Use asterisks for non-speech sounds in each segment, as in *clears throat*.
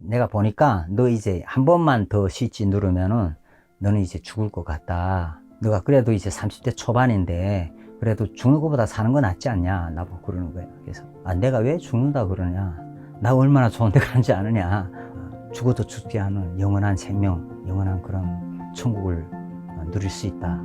내가 보니까 너 이제 한 번만 더 스위치 누르면은 너는 이제 죽을 것 같다. 너가 그래도 이제 30대 초반인데 그래도 죽는 것보다 사는 거 낫지 않냐 나보고 그러는 거예요. 그래서 아 내가 왜 죽는다 그러냐? 나 얼마나 좋은 데 가는지 아느냐? 어, 죽어도 죽지 않은 영원한 생명, 영원한 그런 천국을 어, 누릴 수 있다.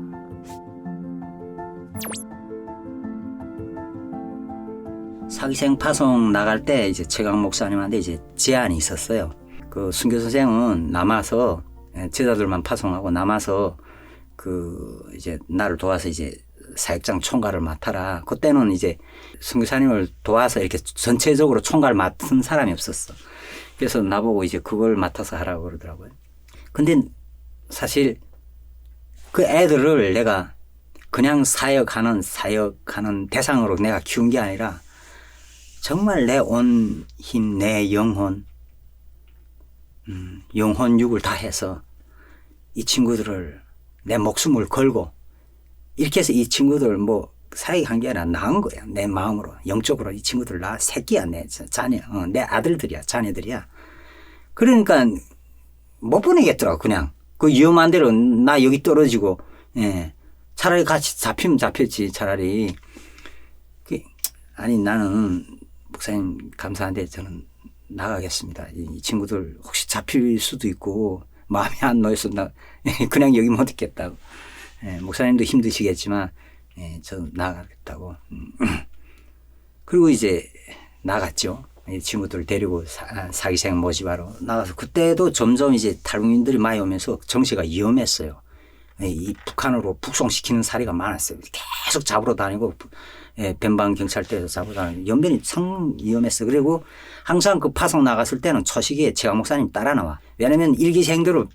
사기생 파송 나갈 때 이제 최강 목사님한테 이제 제안이 있었어요. 그 순교 선생은 남아서 예, 제자들만 파송하고 남아서 그 이제 나를 도와서 이제 사역장 총괄을 맡아라. 그때는 이제 선교사님을 도와서 이렇게 전체적으로 총괄 맡은 사람이 없었어. 그래서 나보고 이제 그걸 맡아서 하라고 그러더라고요. 근데 사실 그 애들을 내가 그냥 사역하는 사역하는 대상으로 내가 키운 게 아니라 정말 내 온 힘, 내 영혼, 음, 영혼 육을 다 해서 이 친구들을 내 목숨을 걸고 이렇게 해서 이 친구들 뭐게 아니라 낳은 거야. 내 마음으로. 영적으로 이 친구들 나 새끼야. 내 자녀. 어, 내 아들들이야. 자녀들이야. 그러니까 못 보내겠더라고. 그냥. 그 위험한 대로 나 여기 떨어지고 예. 차라리 같이 잡히면 잡혔지. 차라리. 그, 아니 나는 목사님 감사한데 저는 나가겠습니다. 이, 이 친구들 혹시 잡힐 수도 있고 마음이 안 놓여서 나 *laughs* 그냥 여기 못 있겠다고. 예, 목사님도 힘드시겠지만 예, 저 나가겠다고. 음. *clears throat* 그리고 이제 나갔죠. 이 친구들 데리고 사, 사기생 모집하러 나가서 그때도 점점 이제 탈북민들이 많이 오면서 정치가 위험했어요. 예, 이 북한으로 북송시키는 사례가 많았어요. 계속 잡으러 다니고 예, 변방 경찰대에서 잡으러 다니고 연변이 참 위험했어. 그리고 항상 그 파송 나갔을 때는 초시기에 제가 목사님 따라 나와. 왜냐면 일기생들을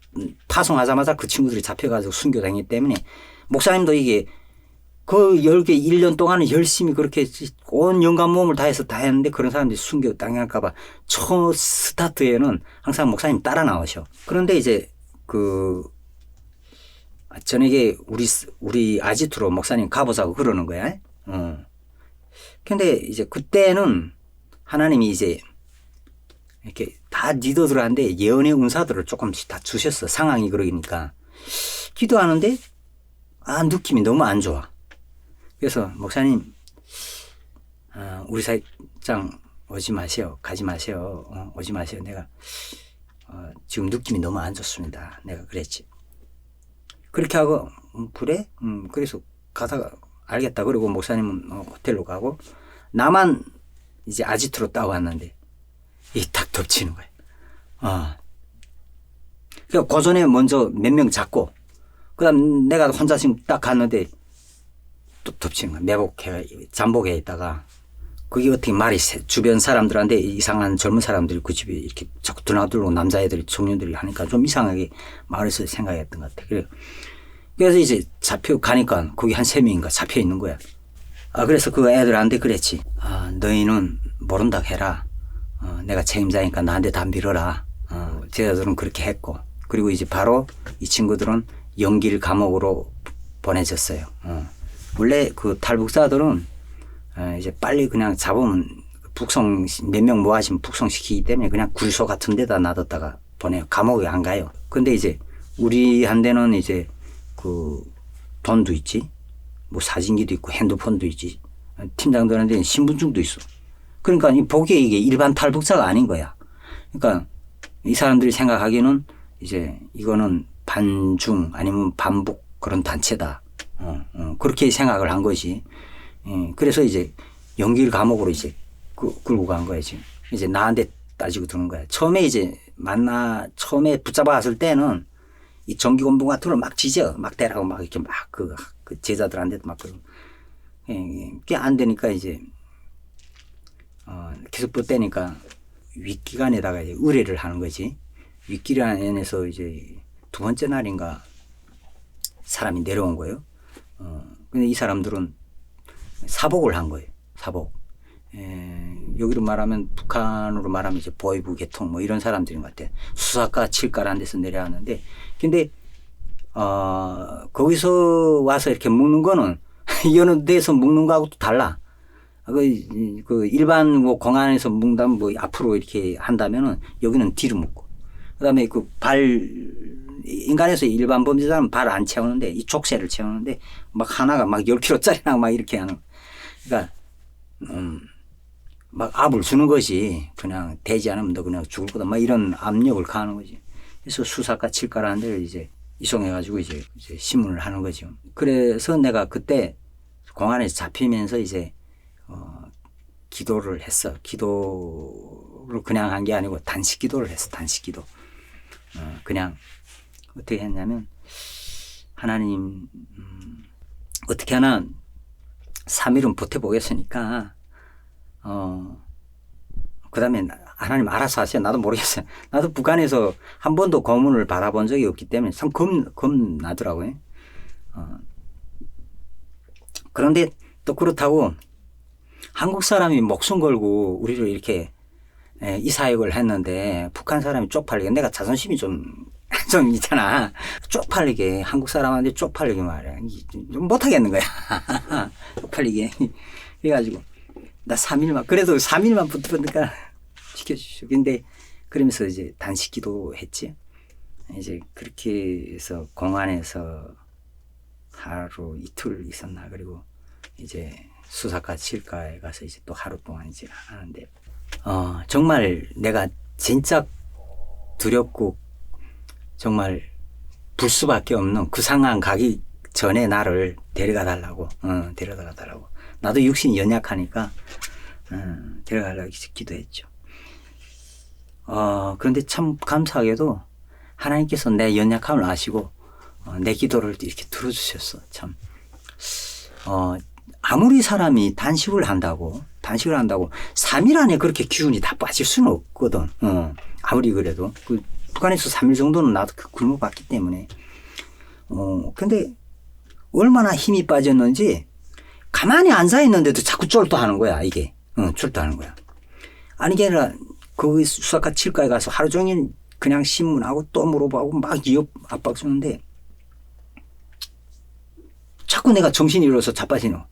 파송하자마자 그 친구들이 잡혀가지고 순교당했기 때문에 목사님도 이게 그 열개 1년 동안은 열심히 그렇게 온 연간 모험을 다해서 다 했는데 그런 사람들이 순교 당할까봐 초 스타트에는 항상 목사님 따라 나오셔. 그런데 이제 그 저녁에 우리 우리 아지트로 목사님 가보자고 그러는 거야. 어. 근데 이제 그때는 하나님이 이제 이렇게 다 리더들한테 예언의 운사들을 조금씩 다 주셨어. 상황이 그러니까. 기도하는데 아 느낌이 너무 안 좋아. 그래서 목사님 아, 우리 사장 오지 마세요. 가지 마세요. 어, 오지 마세요. 내가 어, 지금 느낌이 너무 안 좋습니다. 내가 그랬지. 그렇게 하고 음, 그래? 음, 그래서 가다가 알겠다. 그리고 목사님은 어, 호텔로 가고 나만 이제 아지트로 따왔는데 이딱 덮치는 거야. 어. 그러니까 고전에 먼저 몇 명 잡고 그다음 내가 혼자 지금 딱 갔는데 또 덮치는 거야. 매복해 잠복해 있다가 그게 어떻게 말이 세- 주변 사람들한테 이상한 젊은 사람들이 그 집에 이렇게 자꾸 드나들고 남자애들이 청년들이 하니까 좀 이상하게 마을에서 생각했던 것 같아. 그래. 그래서 이제 잡혀 가니까 거기 한 세 명인가 잡혀 있는 거야. 아 그래서 그 애들한테 그랬지. 아 너희는 모른다 해라. 어, 내가 책임자니까 나한테 다 밀어라. 어, 제자들은 그렇게 했고 그리고 이제 바로 이 친구들은 연길 감옥으로 보내졌어요. 어. 원래 그 탈북자들은 어, 이제 빨리 그냥 잡으면 북송 몇 명 모아지면 북송시키기 때문에 그냥 굴소 같은 데다 놔뒀다가 보내요. 감옥에 안 가요. 근데 이제 우리한테는 이제 그 돈도 있지, 뭐 사진기도 있고 핸드폰도 있지, 팀장들한테는 신분증도 있어. 그러니까 이 보기에 이게 일반 탈북자가 아닌 거야. 그러니까 이 사람들이 생각하기에는 이제 이거는 반중 아니면 반북 그런 단체다. 어, 어, 그렇게 생각을 한 것이. 예, 그래서 이제 연길 감옥으로 이제 그, 끌고 간 거야, 지금. 이제 나한테 따지고 드는 거야. 처음에 이제 만나, 처음에 붙잡았을 때는 이 정기공부 같은 걸 막 지져. 막 대라고 막 이렇게 막 그, 그 제자들한테도 막 그러고. 예, 예. 그게 안 되니까 이제, 어, 계속 붙대니까 윗기관에다가 이제 의뢰를 하는 거지. 윗기관에서 이제 두 번째 날인가 사람이 내려온 거예요. 어, 근데 이 사람들은 사복을 한 거예요. 사복. 에, 여기로 말하면 북한으로 말하면 이제 보이부 계통 뭐 이런 사람들인 것 같아. 수사과 칠과라는 데서 내려왔는데 근데 어 거기서 와서 이렇게 묵는 거는 *laughs* 여느 데서 묵는 거하고 또 달라. 그, 이- 그 일반 뭐 공안에서 뭉다면 뭐 앞으로 이렇게 한다면은 여기는 뒤로 묶고. 그 다음에 그 발, 인간에서 일반 범죄자는 발 안 채우는데 이 족쇄를 채우는데 막 하나가 막 10kg짜리나 막 이렇게 하는. 그러니까, 음, 막 압을 주는 것이 그냥 되지 않으면 너 그냥 죽을 거다. 막 이런 압력을 가하는 거지. 그래서 수사과 칠과라는 데를 이제 이송해가지고 이제, 신문을 하는 거죠. 그래서 내가 그때 공안에서 잡히면서 이제 어, 기도를 했어. 기도를 그냥 한 게 아니고 단식 기도를 했어. 단식 기도. 어, 그냥 어떻게 했냐면 하나님 음, 어떻게 하나 3일은 버텨보겠으니까 어, 그 다음에 하나님 알아서 하세요. 나도 모르겠어요. *laughs* 나도 북한에서 한 번도 고문을 받아본 적이 없기 때문에 참 겁, 겁나더라고요. 어. 그런데 또 그렇다고 한국 사람이 목숨 걸고 우리를 이렇게 에, 이 사역을 했는데 북한 사람이 쪽팔리게 내가 자존심이 좀, *laughs* 좀 있잖아. 쪽팔리게 한국 사람한테 쪽팔리게 좀 못하겠는 거야. *laughs* 쪽팔리게. 그래가지고 나 3일만 그래도 3일만 붙으니까 *laughs* 시켜주시오. 근데 그러면서 이제 단식 기도 했지. 이제 그렇게 해서 공안에서 하루 이틀 있었나 그리고 이제 수사과 칠과에 가서 이제 또 하루 동안 이제 하는데 어 정말 내가 진짜 두렵고 정말 불 수밖에 없는 그 상황 가기 전에 나를 데려가 달라고 어, 데려가 달라고 나도 육신이 연약하니까 어, 데려가려고 기도했죠. 어, 그런데 참 감사하게도 하나님께서 내 연약함을 아시고 어, 내 기도를 이렇게 들어주셨어. 참. 어, 아무리 사람이 단식을 한다고, 단식을 한다고 3일 안에 그렇게 기운이 다 빠질 수는 없거든. 어, 아무리 그래도. 그 북한에서 3일 정도는 나도 그 굶어 봤기 때문에. 어, 근데 얼마나 힘이 빠졌는지 가만히 앉아 있는데도 자꾸 쫄도하는 거야, 이게. 어, 쫄도하는 거야. 아니, 게 아니라 거기 수사과 칠과에 가서 하루 종일 그냥 신문하고 또 물어보고 막 이업 압박 주는데 자꾸 내가 정신이 잃어서 자빠지노.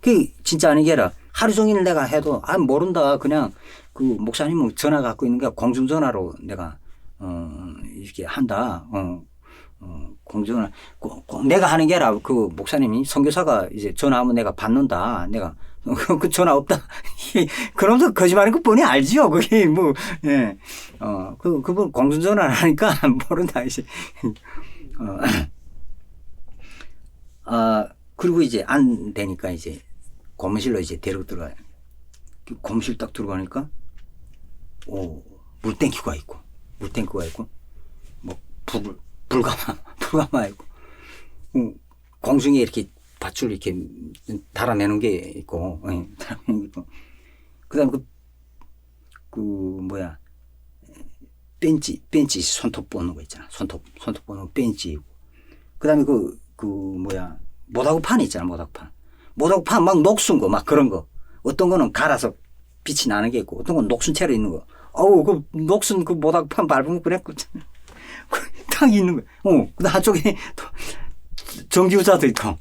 그 진짜 아닌 게 아니라 하루 종일 내가 해도 아 모른다 그냥 그 목사님은 전화 갖고 있는 게 공중전화로 내가 어 이렇게 한다. 어, 어 공중전화 꼭- 꼭 내가 하는 게 아니라 그 목사님이 선교사가 이제 전화하면 내가 받는다. 내가 *laughs* 그 전화 없다. *laughs* 그러면서 거짓말인 거 뻔히 알지요. *laughs* 그게 뭐, 예. 어, 그, 그분 공중전화를 하니까 모른다. 이제. 어. *clears throat* 아, 그리고 이제 안 되니까 이제 고무실로 이제 데리고 들어가요. 그 고무실 딱 들어가니까, 오, 물탱키가 있고, 물탱크가 있고, 뭐, 불, 불가마, 불가마 있고, 어, 공중에 이렇게 밧줄 이렇게 달아내는 게 있고, 예, *laughs* 달아내는 게 있고. 그 다음에 그, 그, 뭐야, 벤치, 벤치 손톱 보는 거 있잖아. 손톱, 손톱 보는 벤치 있고. 그 다음에 그, 그, 뭐야, 모닥판 있잖아, 모닥판. 모닥판 막 녹슨 거, 막 그런 거. 어떤 거는 갈아서 빛이 나는 게 있고, 어떤 건 녹슨 채로 있는 거. 어우, 그 녹슨 그 모닥판 밟으면 그 딱 있는 거야. 어, 그 한쪽에 또 전기의자도 있고.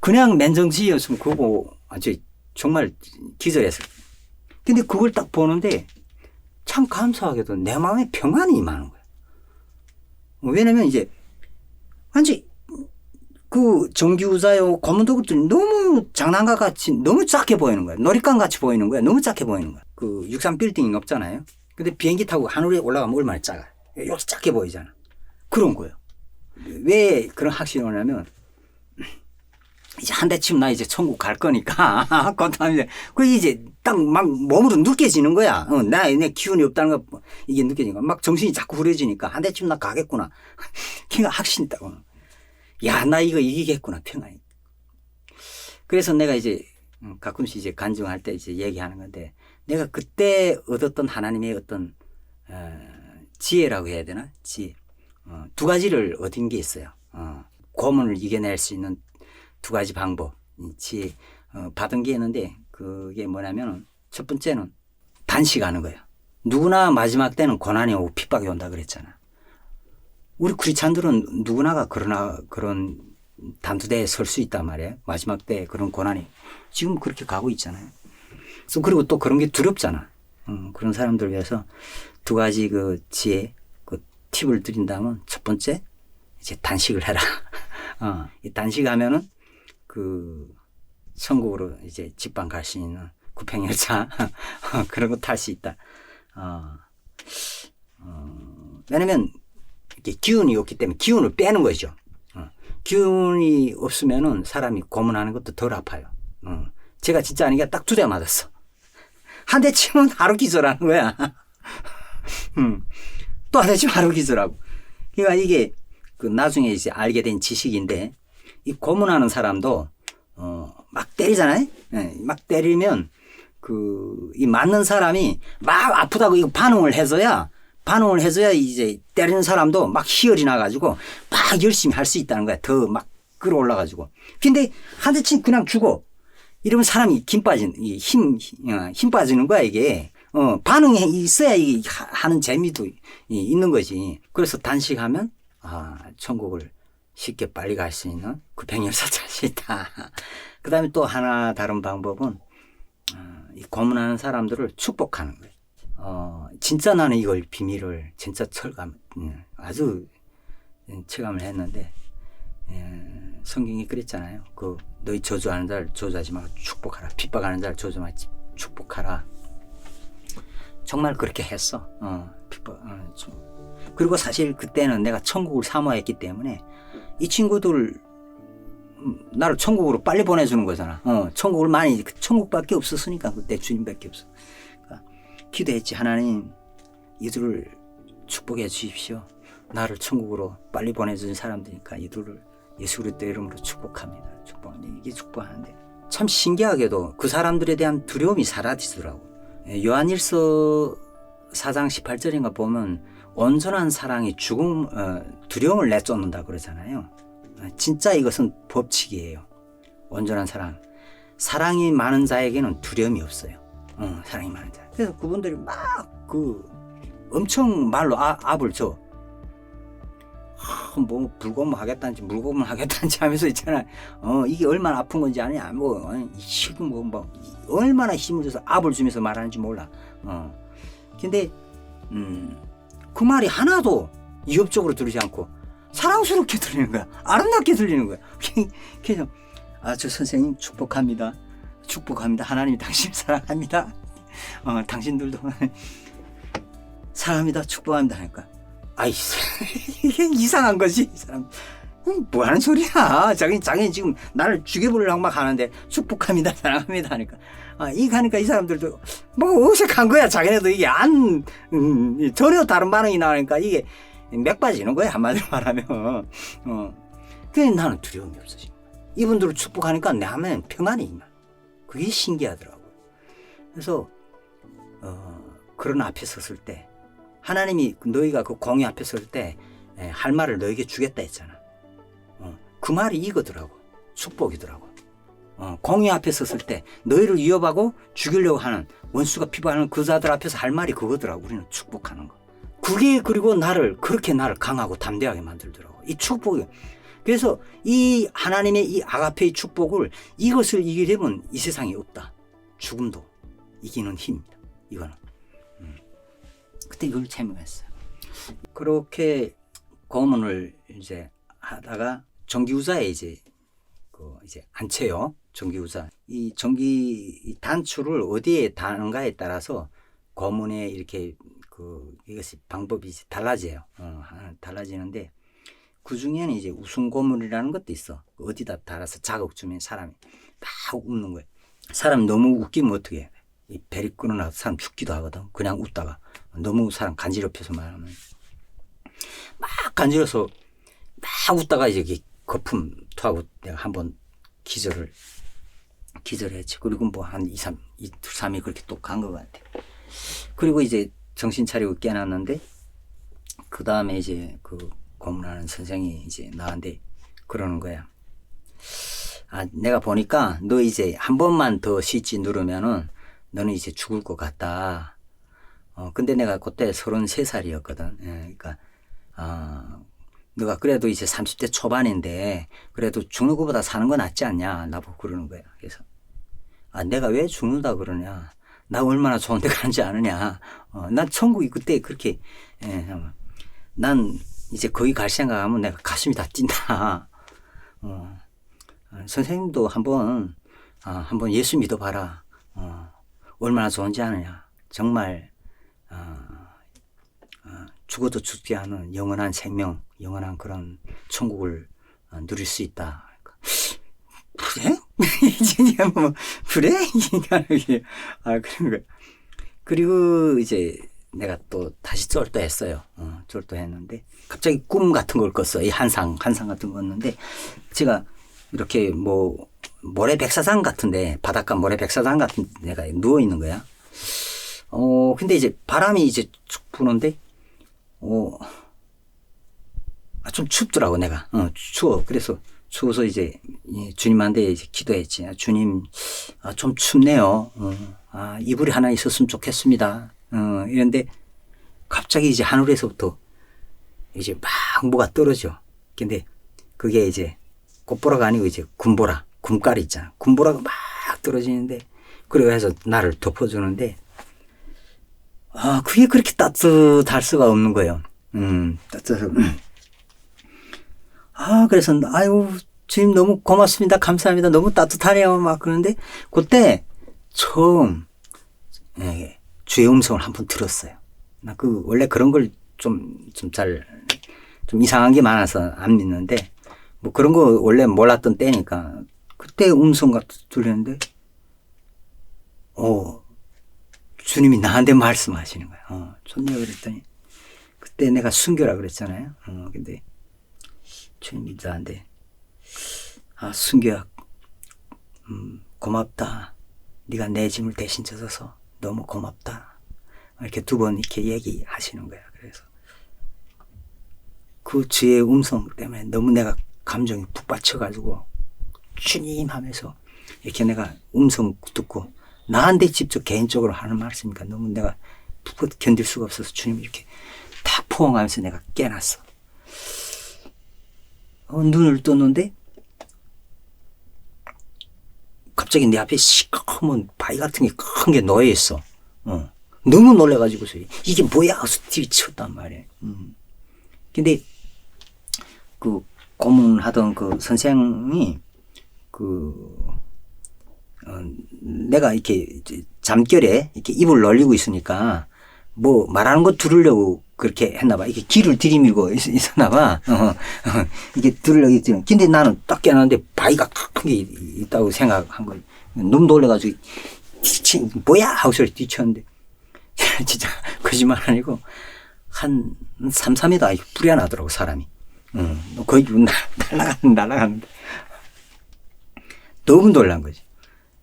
그냥 맨정신이었으면 그거 아주 정말 기절했을 거예요. 근데 그걸 딱 보는데 참 감사하게도 내 마음에 평안이 임하는 거야. 왜냐면 이제 완전 그 전기의자요 고문도 것들이 너무 장난감 같이 너무 작게 보이는 거야. 놀이감 같이 보이는 거야. 너무 작게 보이는 거야. 그 육상 빌딩이 높잖아요. 근데 비행기 타고 하늘에 올라가면 얼마나 작아. 이 렇게 작게 보이잖아. 그런 거예요. 왜 그런 확신을 하냐면 이제 한 대쯤 나 이제 천국 갈 거니까 *laughs* 그다음에 그 이제 딱 막 몸으로 느껴지는 거야. 어, 나내 기운이 없다는 거 이게 느껴지니까 막 정신이 자꾸 후려지니까 한 대쯤 나 가겠구나. *laughs* 걔가 확신 있다고. 야, 나 이거 이기겠구나 평안히. 그래서 내가 이제 음, 가끔씩 이제 간증할 때 이제 얘기하는 건데 내가 그때 얻었던 하나님의 어떤 어, 지혜라고 해야 되나? 지혜. 어, 두 가지를 얻은 게 있어요. 어, 고문을 이겨낼 수 있는 두 가지 방법, 이 지혜 어, 받은 게 있는데 그게 뭐냐면은 첫 번째는 단식하는 거예요. 누구나 마지막 때는 고난이 오고 핍박이 온다 그랬잖아. 우리 크리스찬들은 누구나가 그러나 그런 단두대에 설 수 있단 말이에요. 마지막 때 그런 고난이 지금 그렇게 가고 있잖아요. 그래서 그리고 또 그런 게 두렵잖아. 음, 그런 사람들 위해서 두 가지 그 지혜, 그 팁을 드린다면 첫 번째 이제 단식을 해라. *laughs* 어, 이 단식하면은 그 천국으로 이제 직방 갈 수 있는 구평열차 *laughs* 그런 거 탈 수 있다. 어, 어, 왜냐면 이렇게 기운이 없기 때문에 기운을 빼는 거죠. 어, 기운이 없으면은 사람이 고문하는 것도 덜 아파요. 어, 제가 진짜 아니게 딱 두 대 맞았어. *laughs* 한 대 치면 하루 기절하는 거야. 음, 또한대 치면 하루 기절하고. 그러니까 이게 그 나중에 이제 알게 된 지식인데 이 고문하는 사람도 어, 막 때리잖아요. 예, 막 때리면 그 이 맞는 사람이 막 아프다고 이거 반응을 해서야 반응을 해서야 이제 때리는 사람도 막 희열이 나가지고 막 열심히 할 수 있다는 거야. 더 막 끌어올라가지고. 근데 한 대친 그냥 죽어. 이러면 사람이 힘 빠진 이 힘, 어, 힘 빠지는 거야 이게. 어, 반응이 있어야 이 하- 하는 재미도 이- 있는 거지. 그래서 단식하면 아 천국을 쉽게 빨리 갈 수 있는 그 찰수 *laughs* 있다. 그 다음에 또 하나 다른 방법은 어, 이 고문하는 사람들을 축복하는 거예요. 어, 진짜 나는 이걸 비밀을 진짜 철감, 음, 아주 체감을 했는데, 예, 성경이 그랬잖아요. 그, 너희 저주하는 자를 저주하지 말고 축복하라. 핍박하는 자를 저주하지 축복하라. 정말 그렇게 했어. 어, 어, 좀. 그리고 사실 그때는 내가 천국을 사모했기 때문에 이 친구들 음, 나를 천국으로 빨리 보내주는 거잖아. 어, 천국을 많이 그 천국밖에 없었으니까 그때 주님밖에 없어. 그러니까 기도했지 하나님 이들을 축복해 주십시오. 나를 천국으로 빨리 보내준 사람들이니까 이들을 예수 그리스도 이름으로 축복합니다. 축복합니다. 이게 축복하는데 참 신기하게도 그 사람들에 대한 두려움이 사라지더라고. 예, 요한일서 4장 18절인가 보면 온전한 사랑이 죽음 어, 두려움을 내쫓는다 그러잖아요. 어, 진짜 이것은 법칙이에요. 온전한 사랑. 사랑이 많은 자에게는 두려움이 없어요. 어, 사랑이 많은 자. 그래서 그분들이 막 그 엄청 말로 아, 압을 줘. 하, 뭐 불고문 하겠다는지 물고문 *laughs* 하겠다는지 하면서 있잖아. 어 이게 얼마나 아픈 건지 아냐. 뭐 어, 지금 뭐, 뭐 얼마나 힘을 줘서 압을 주면서 말하는지 몰라. 어 근데 음그 말이 하나도 위협적으로 들리지 않고 사랑스럽게 들리는 거야. 아름답게 들리는 거야. *laughs* 그래서 아 저 선생님 축복합니다. 축복합니다. 하나님이 당신을 *laughs* 사랑합니다. 어 당신들도 사랑합니다. 축복합니다. 하니까 아이 이게 이상한 거지 이 사람. 음, 뭐 하는 소리야. 자기, 자기 지금 나를 죽여보려고 막 하는데 축복합니다. 사랑합니다. 하니까. 아, 이 가니까 이 사람들도 뭐 어색한 거야. 자기네도 이게 안, 음, 전혀 다른 반응이 나오니까 이게 맥 빠지는 거야. 한마디로 말하면. 어. 그래 나는 두려움이 거야. 이분들을 축복하니까 내 안에 평안이 임하. 그게 신기하더라고요. 그래서, 어, 그런 앞에 섰을 때 하나님이 너희가 그 공의 앞에 설 때 할 말을 너에게 주겠다 했잖아. 어, 그 말이 이거더라고. 축복이더라고. 어, 공의 앞에 섰을 때 너희를 위협하고 죽이려고 하는 원수가 피부하는 그 자들 앞에서 할 말이 그거더라고. 우리는 축복하는 거. 그게 그리고 나를 그렇게 나를 강하고 담대하게 만들더라고. 이 축복이. 그래서 이 하나님의 이 아가페의 축복을 이것을 이기려면 이 세상에 없다. 죽음도 이기는 힘입니다. 이거는. 음. 그때 이걸 체험했어요. 그렇게 고문을 이제 하다가 전기우사에 이제 그 이제 앉혀요. 전기우사. 이 전기 단추를 어디에 다는가에 따라서 고문에 이렇게 그 이것이 방법이 이제 달라져요. 어, 달라지는데 그 중에는 이제 웃음 고문이라는 것도 있어. 어디다 달아서 자극 주면 사람이 막 웃는 거예요. 사람 너무 웃기면 어떻게 해? 이 배리 끊어놔서 사람 죽기도 하거든. 그냥 웃다가 너무 사람 간지럽혀서 말하면 막 간지러서 막 웃다가 이제 거품 토하고 내가 한번 기절을 기절했지. 그리고 뭐한 2, 3, 2, 3일 그렇게 또 간 것 같아. 그리고 이제 정신 차리고 깨어났는데 그 다음에 이제 그 고문하는 선생이 이제 나한테 그러는 거야. 아, 내가 보니까 너 이제 한 번만 더 스위치 누르면은 너는 이제 죽을 것 같다. 어, 근데 내가 그때 33살이었거든. 예, 그러니까, 아, 너가 그래도 이제 30대 초반인데 그래도 죽는 것보다 사는 거 낫지 않냐 나보고 그러는 거야. 그래서 아 내가 왜 죽는다 그러냐. 나 얼마나 좋은 데 가는지 아느냐. 어, 난 천국이 그때 그렇게 예, 난 이제 거기 갈 생각하면 내가 가슴이 다 뛴다. 어, 어, 선생님도 한번 아, 한번 예수 믿어봐라. 어, 얼마나 좋은지 아느냐. 정말 어, 어, 죽어도 죽지 않은 영원한 생명, 영원한 그런 천국을 어, 누릴 수 있다. 그래? *laughs* 이제 뭐 그래? *laughs* 아 그런 거. 그리고 이제 내가 또 다시 쫄도했어요. 어, 쫄도했는데 갑자기 꿈 같은 걸 꿨어. 이 한상 한상 같은 거 꿨는데 제가 이렇게 뭐 모래 백사장 같은데 바닷가 모래 백사장 같은 데가 누워 있는 거야. 어 근데 이제 바람이 이제 축 부는데 어. 아, 좀 춥더라고, 내가. 어, 추워. 그래서 추워서 이제 이 주님한테 이제 기도했지. 아, 주님, 아, 좀 춥네요. 어, 아, 이불이 하나 있었으면 좋겠습니다. 어, 이런데 갑자기 이제 하늘에서부터 이제 막 뭐가 떨어져. 근데 그게 이제 꽃보라가 아니고 이제 군보라, 군깔이 있잖아. 군보라가 막 떨어지는데 그래고 해서 나를 덮어주는데 아, 그게 그렇게 따뜻할 수가 없는 거예요. 음, 따뜻해서. *clears throat* 아, 그래서, 아유, 주님 너무 고맙습니다. 감사합니다. 너무 따뜻하네요. 막 그러는데, 그때 처음, 예, 주의 음성을 한 번 들었어요. 나 그, 원래 그런 걸 좀, 좀 잘, 좀 이상한 게 많아서 안 믿는데, 뭐 그런 거 원래 몰랐던 때니까, 그때 음성 같은 들렸는데, 어, 주님이 나한테 말씀하시는 거야. 어, 좋네요. 그랬더니, 그때 내가 순교라 그랬잖아요. 어, 근데, 주님이 나한테, 아, 순교야, 음, 고맙다. 네가 내 짐을 대신 져서 너무 고맙다. 이렇게 두 번 이렇게 얘기하시는 거야. 그래서, 그 주의 음성 때문에 너무 내가 감정이 북받쳐가지고, 주님 하면서, 이렇게 내가 음성 듣고, 나한테 직접 개인적으로 하는 말씀이니까 너무 내가 푹 견딜 수가 없어서 주님 이렇게 다 포옹하면서 내가 깨놨어. 어, 눈을 떴는데 갑자기 내 앞에 시커먼 바위 같은 게 큰 게 놓여 있어. 어. 너무 놀래가지고서 이게 뭐야? 하고서 뒤쳤단 말이야. 음. 근데 그 고문하던 그 선생이 그 어, 내가 이렇게 잠결에 이렇게 입을 놀리고 있으니까 뭐 말하는 거 들으려고 그렇게 했나 봐. 이게 귀를 들이밀고 있, 있었나 봐. 어, 어, 이게 들으려고 했더니 근데 나는 딱 깨놨는데 바위가 큰게 있다고 생각한 거예요. 너무 놀래가지고 뒤치 뭐야 하고 소리 뒤쳤는데 *laughs* 진짜 거짓말 아니고 한 3, 4m 뿌리 나더라고 사람이. 응. 거의 날아가는 날아가는데 너무 놀란 거지.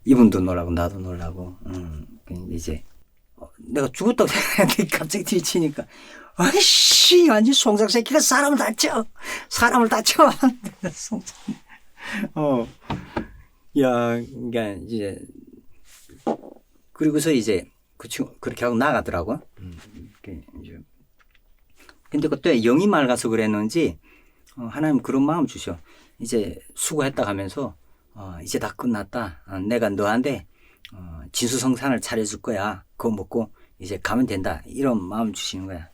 이분도 놀라고 나도 놀라고. 음, 이제 어, 내가 죽었다고 *laughs* 생각했는데 갑자기 뒤치니까 아이씨 완전 송장 새끼가 사람을 다쳐. 사람을 다쳐. *laughs* 송장. 어야 그러니까 이제 그리고서 이제 그 친구 그렇게 하고 나가더라고. 근데 그때 영이 맑아서 그랬는지 어, 하나님 그런 마음 주셔. 이제 수고했다 하면서 어, 이제 다 끝났다. 어, 내가 너한테 어, 진수성산을 차려줄 거야. 그거 먹고 이제 가면 된다. 이런 마음 주시는 거야.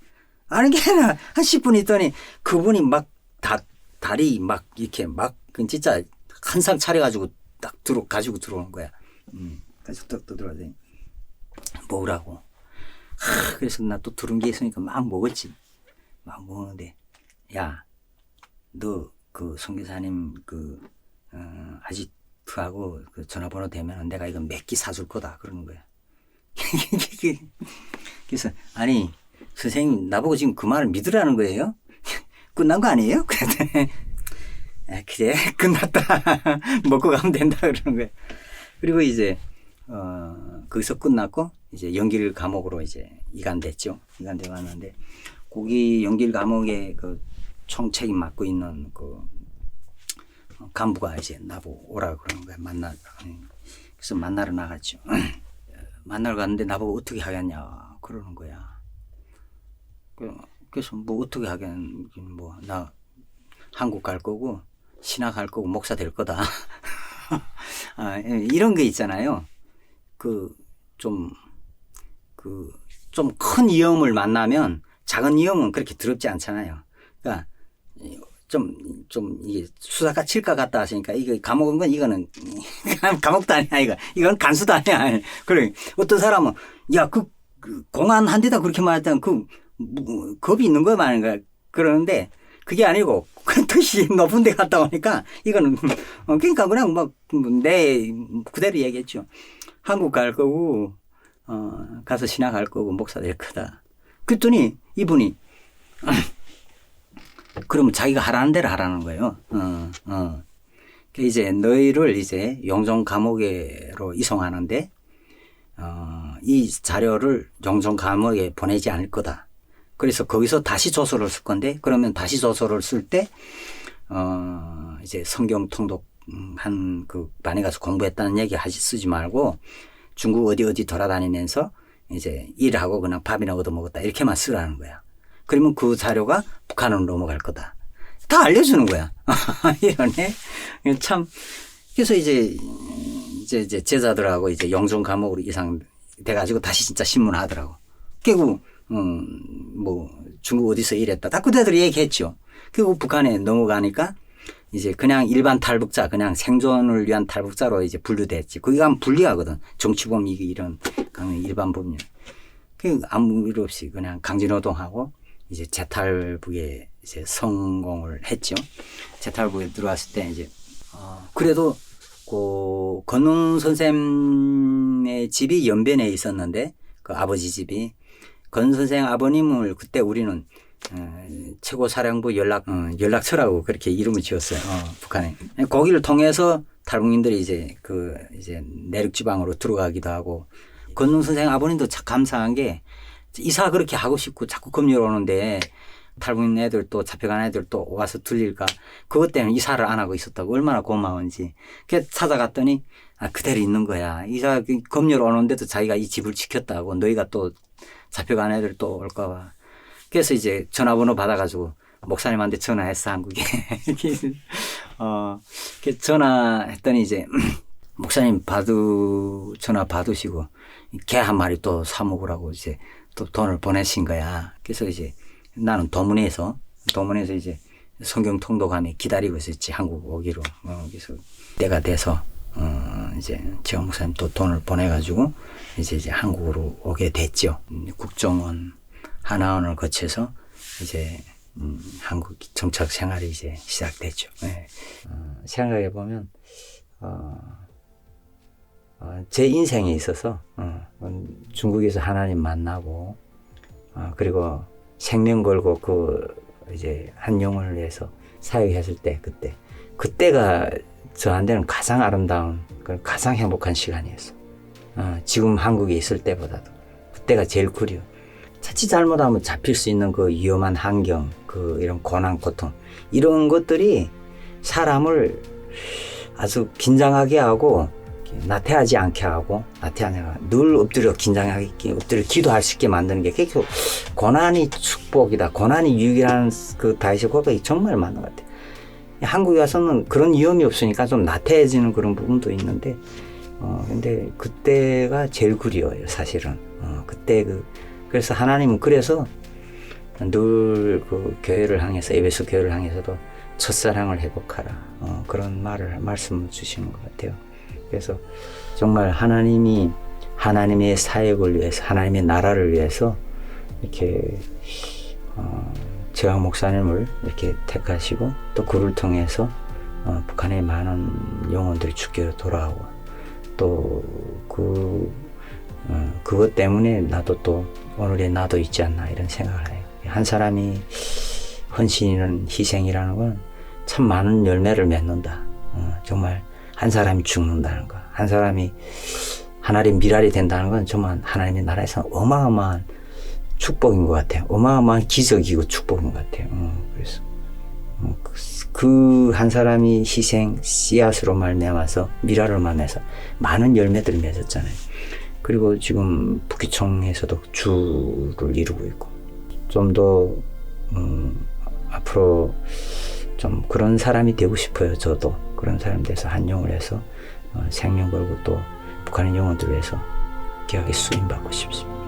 아는 게 아니라 한 10분 있더니 그분이 막 다, 다리 막 이렇게 막그 진짜 한상 차려가지고 딱 들어, 가지고 들어오는 거야. 음, 가지고 딱 들어오더니 먹으라고. 하, 그래서 나 또 들은 게 있으니까 막 먹었지. 막 먹는데, 야, 너그 송교사님 그 어, 아지트하고 그 전화번호 되면 내가 이거 몇 끼 사줄 거다 그러는 거야. *laughs* 그래서 아니 선생님 나보고 지금 그 말을 믿으라는 거예요? *laughs* 끝난 거 아니에요? *laughs* 그랬더니 아, 그래 끝났다 먹고 가면 된다 그러는 거야. 그리고 이제 어 거기서 끝났고 이제 연길 감옥으로 이제 이관됐죠. 이관돼 왔는데 거기 연길 감옥에 그 총책임 맡고 있는 그 간부가 이제 나보고 오라 그러는 거야 만나 그래서 만나러 나갔죠 *clears throat* 만나러 갔는데 나보고 어떻게 하겠냐 그러는 거야 그- 그래서 뭐 어떻게 하겠는 뭐나 한국 갈 거고 신학 할 거고 목사 될 거다. *laughs* 아, 이런 게 있잖아요. 그 좀 그 좀 큰 위험을 만나면 작은 위험은 그렇게 더럽지 않잖아요. 그러니까 좀, 좀, 이게 수사가 칠까 같다 하시니까 이거 감옥은 건 이거는 *laughs* 감옥도 아니야, 이거. 이건 간수도 아니야. *laughs* 그래. 어떤 사람은 야, 그, 그 공안 한 대다 그렇게 말했다면 그, 뭐, 겁이 있는 거야, 말인 거야. 그러는데 그게 아니고 *laughs* 그 뜻이 높은 데 갔다 오니까 이거는 어, 그러니까 그냥 막 내 그대로 얘기했죠. 한국 갈 거고 어, 가서 신학 할 거고 목사 될 거다. 그랬더니 이분이 그러면 자기가 하라는 대로 하라는 거예요. 어, 어. 그 이제 너희를 이제 영종 감옥에로 이송하는데 어, 이 자료를 영종 감옥에 보내지 않을 거다. 그래서 거기서 다시 조서를 쓸 건데 그러면 다시 조서를 쓸때 어, 이제 성경 통독 한 그 반에 가서 공부했다는 얘기 하시 쓰지 말고 중국 어디 어디 돌아다니면서 이제 일하고 그냥 밥이나 얻어 먹었다 이렇게만 쓰라는 거야. 그러면 그 자료가 북한으로 넘어갈 거다. 다 알려주는 거야. *laughs* 이러네. 참. 그래서 이제, 이제, 이제 제자들하고 이제 영종 감옥으로 이상 돼가지고 다시 진짜 신문 하더라고. 결국, 음, 뭐, 중국 어디서 일했다. 다 그대로 얘기했죠. 결국 북한에 넘어가니까 이제 그냥 일반 탈북자, 그냥 생존을 위한 탈북자로 이제 분류됐지. 거기 가면 불리하거든. 정치범, 이게 이런 일반 법률. 그 아무 일 없이 그냥 강제노동하고 이제 재탈북에 이제 성공을 했죠. 재탈북에 들어왔을 때 이제 어 그래도 그 건웅 선생의 집이 연변에 있었는데 그 아버지 집이 건 선생 아버님을 그때 우리는 어, 최고 사령부 연락 어, 연락처라고 그렇게 이름을 지었어요. 어, 북한에 거기를 통해서 탈북민들이 이제 그 이제 내륙 지방으로 들어가기도 하고 건웅 선생 아버님도 참 감사한 게 이사 그렇게 하고 싶고 자꾸 검열 오는데 탈북민 애들 또 잡혀간 애들 또 와서 들릴까? 그것 때문에 이사를 안 하고 있었다고 얼마나 고마운지. 그 찾아갔더니 아 그대로 있는 거야. 이사 검열 오는데도 자기가 이 집을 지켰다고 너희가 또 잡혀간 애들 또 올까봐. 그래서 이제 전화번호 받아가지고 목사님한테 전화했어 한국에. *laughs* 어 전화했더니 이제 *clears throat* 목사님 받으 전화 받으시고 개 한 마리 또 사 먹으라고 이제 또 돈을 보내신 거야. 그래서 이제 나는 도문에서 도문에서 이제 성경 통독함에 기다리고 있었지 한국 오기로. 어, 그래서 때가 돼서 어, 이제 지영 목사님 또 돈을 보내가지고 이제 이제 한국으로 오게 됐죠. 국정원 하나원을 거쳐서 이제 음, 한국 정착 생활이 이제 시작됐죠. 네. 어, 생각해 보면 어, 어, 제 인생에 있어서 어, 중국에서 하나님 만나고 어, 그리고 생명 걸고 그 이제 한 영혼을 위해서 사역했을 때 그때 그때가 저한테는 가장 아름다운 가장 행복한 시간이었어. 어, 지금 한국에 있을 때보다도 그때가 제일 그리워. 자칫 잘못하면 잡힐 수 있는 그 위험한 환경, 그 이런 고난 고통 이런 것들이 사람을 아주 긴장하게 하고 나태하지 않게 하고 나태하게 늘 엎드려 긴장하게 엎드려 기도할 수 있게 만드는 게 그게 고난이 축복이다. 고난이 유익이라는 그 다이시 고백이 정말 많은 것 같아요. 한국에 와서는 그런 위험이 없으니까 좀 나태해지는 그런 부분도 있는데 어 근데 그때가 제일 그리워요 사실은. 어 그때 그 그래서 하나님은 그래서 늘 그 교회를 향해서 에베소 교회를 향해서도 첫사랑을 회복하라. 어 그런 말을 말씀을 주시는 것 같아요. 그래서 정말 하나님이 하나님의 사역을 위해서 하나님의 나라를 위해서 이렇게 어, 제왕 목사님을 이렇게 택하시고 또 그를 통해서 어, 북한의 많은 영혼들이 죽게로 돌아오고 또그 어, 그것 때문에 나도 또 오늘의 나도 있지 않나 이런 생각을 해요. 한 사람이 헌신이라는 희생이라는 건 참 많은 열매를 맺는다. 어, 정말 한 사람이 죽는다는 거, 한 사람이 하나님 미랄이 된다는 건 정말 하나님의 나라에서 어마어마한 축복인 것 같아요. 어마어마한 기적이고 축복인 것 같아요. 어, 그래서 어, 그한 그 사람이 희생 씨앗으로 말미암아서 미랄을 말미암아서 많은 열매들을 맺었잖아요. 그리고 지금 북기총에서도 주를 이루고 있고 좀더 음, 앞으로 좀 그런 사람이 되고 싶어요. 저도 그런 사람 돼서 한용을 해서 어, 생명 걸고 또 북한의 영혼들 위해서 기하게 수임 받고 싶습니다.